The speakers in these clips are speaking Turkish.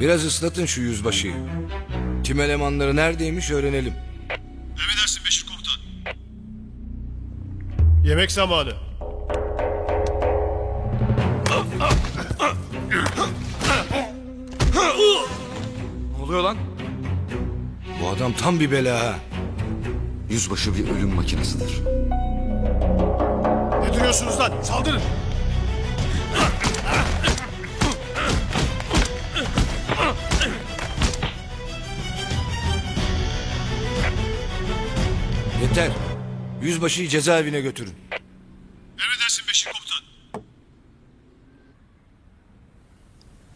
Biraz ıslatın şu yüzbaşıyı. Tim elemanları neredeymiş öğrenelim. Emredersin Beşir komutan. Yemek zamanı. Ne oluyor lan? Bu adam tam bir bela ha. Yüzbaşı bir ölüm makinesidir. Ne duruyorsunuz lan? Saldırın. Yeter. Yüzbaşıyı cezaevine götürün. Emredersin Beşir komutan.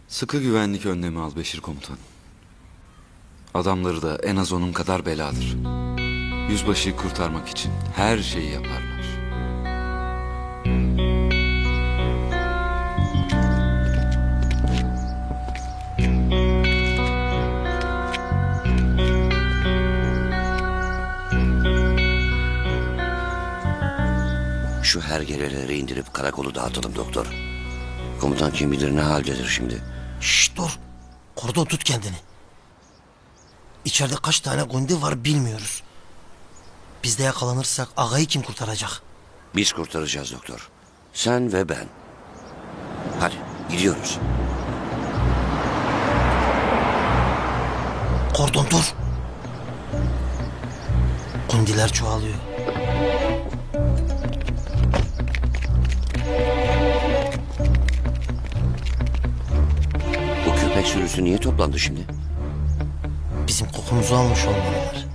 Sıkı güvenlik önlemi al Beşir komutan. Adamları da en az onun kadar beladır. Yüzbaşıyı kurtarmak için her şeyi yaparlar. Şu hergeleleri indirip karakolu dağıtalım doktor. Komutan kim bilir ne haldedir şimdi. Şşş dur. Kordon tut kendini. İçeride kaç tane gundi var bilmiyoruz. Biz de yakalanırsak ağayı kim kurtaracak? Biz kurtaracağız doktor. Sen ve ben. Hadi gidiyoruz. Kordon dur. Gundiler çoğalıyor. Bu köpek sürüsü niye toplandı şimdi? Bizim kokumuzu almış olmalılar.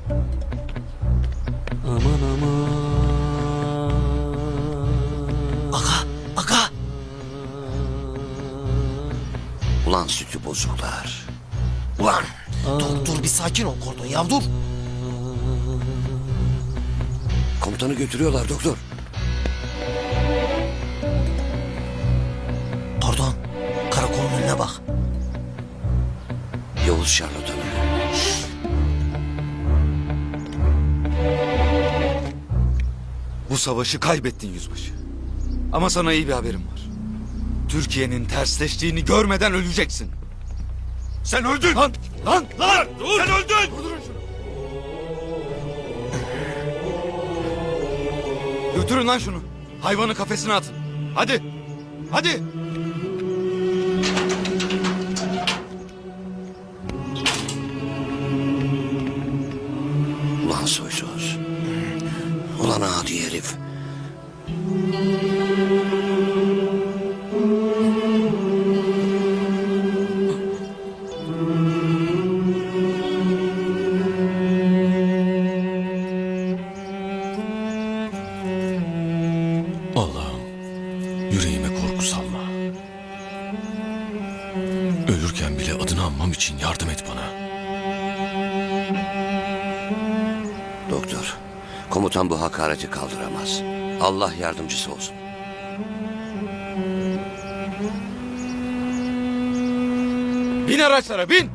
Ulan sütü bozuklar. Ulan Dur, dur bir sakin ol Kordon ya dur. komutanı götürüyorlar doktor. Kordon, karakolun önüne bak. Yavuz şarlatanı. Bu savaşı kaybettin yüzbaşı. Ama sana iyi bir haberim var. Türkiye'nin tersleştiğini görmeden öleceksin. Sen öldün. Lan, lan, lan. Dur. Sen öldün. Durdurun şunu. Götürün lan şunu. Hayvanı kafesine atın. Hadi. Hadi. Ölürken bile adını anmam için yardım et bana. Doktor. Komutan bu hakareti kaldıramaz. Allah yardımcısı olsun. Bin araçlara bin.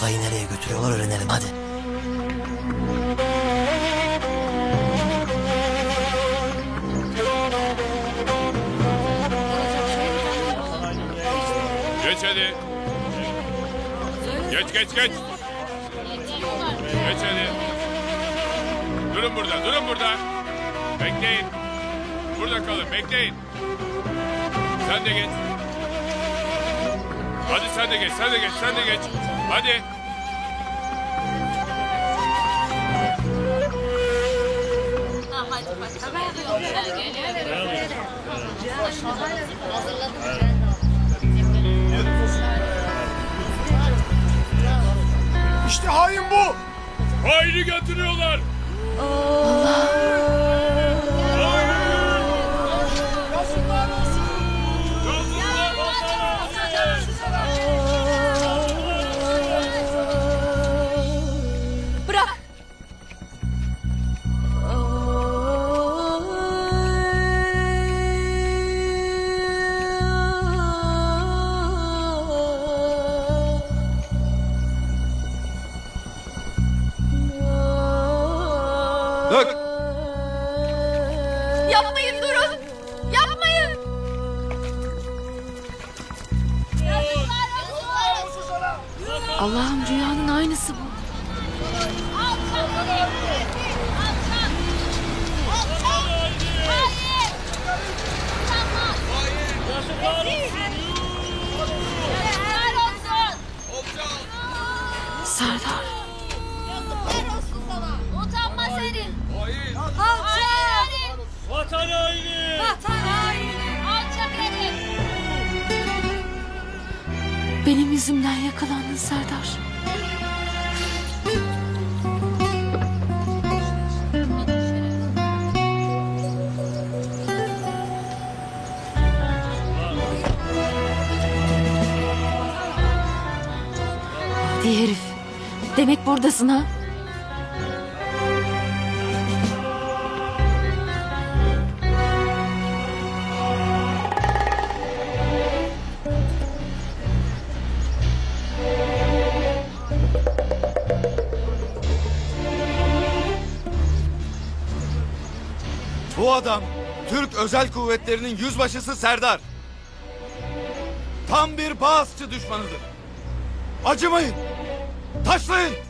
Agayı nereye götürüyorlar öğrenelim hadi. Geç hadi. Geç geç geç. Geç hadi. Durun burada, durun burada. Bekleyin. Burada kalın, bekleyin. Sen de geç. Hadi sen de geç, sen de geç, sen de geç. Hadi. İşte hain bu. Haini götürüyorlar. Bırak. Yapmayın durun. Yapmayın. Allah'ım rüyanın aynısı bu. Serdar. Demek buradasın ha? Bu adam Türk Özel Kuvvetleri'nin yüzbaşısı Serdar. Tam bir Bağızçı düşmanıdır. Acımayın. Taşlayın.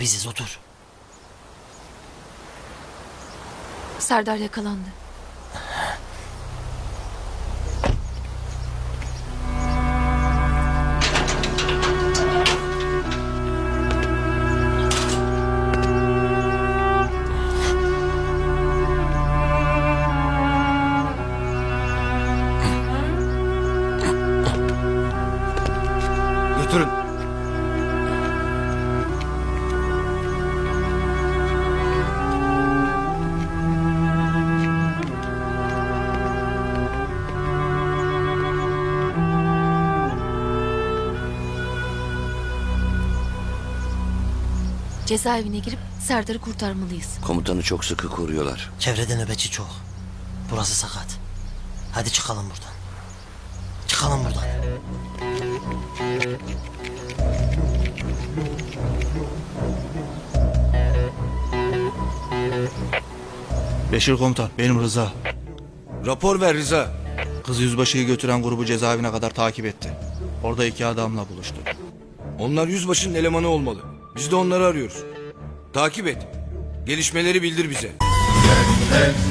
Biziz otur. Serdar yakalandı. Cezaevine girip Serdar'ı kurtarmalıyız. Komutanı çok sıkı koruyorlar. Çevrede nöbetçi çok. Burası sakat. Hadi çıkalım buradan. Çıkalım buradan. Beşir komutan benim Rıza. Rapor ver Rıza. Kız yüzbaşıyı götüren grubu cezaevine kadar takip etti. Orada iki adamla buluştu. Onlar yüzbaşının elemanı olmalı. Biz de onları arıyoruz. Takip et. Gelişmeleri bildir bize.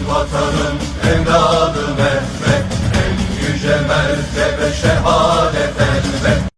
vatanım evladım Mehmet En yüce mertebe şehadet elbet